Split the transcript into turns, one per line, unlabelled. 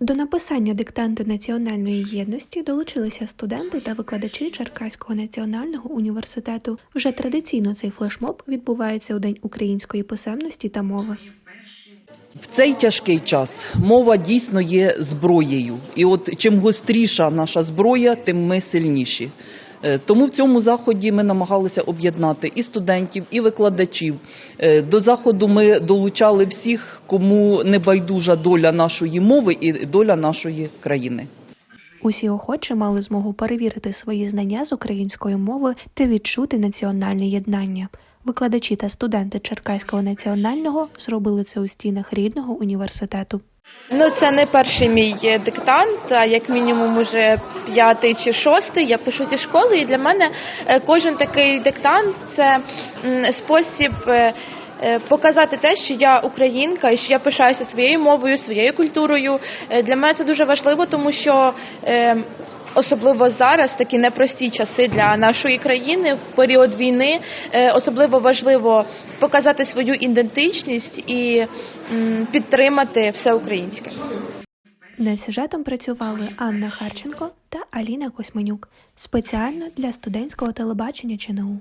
До написання диктанту національної єдності долучилися студенти та викладачі Черкаського національного університету. Вже традиційно цей флешмоб відбувається у День української писемності та мови.
В цей тяжкий час мова дійсно є зброєю, і от чим гостріша наша зброя, тим ми сильніші. Е, Тому в цьому заході ми намагалися об'єднати і студентів, і викладачів. Е, До заходу ми долучали всіх, кому не байдужа доля нашої мови і доля нашої країни.
Усі охочі мали змогу перевірити свої знання з української мови та відчути національне єднання. Викладачі та студенти Черкаського національного зробили це у стінах рідного університету.
Ну, це не перший мій е, диктант, а як мінімум уже п'ятий чи шостий. Я пишу зі школи, і для мене е, кожен такий диктант це спосіб е, показати те, що я українка і що я пишаюся своєю мовою, своєю культурою. Для мене це дуже важливо, тому що. Особливо зараз такі непрості часи для нашої країни в період війни. е, Особливо важливо показати свою ідентичність і підтримати все українське.
Над сюжетом працювали Анна Харченко та Аліна Косменюк спеціально для студентського телебачення ЧНУ.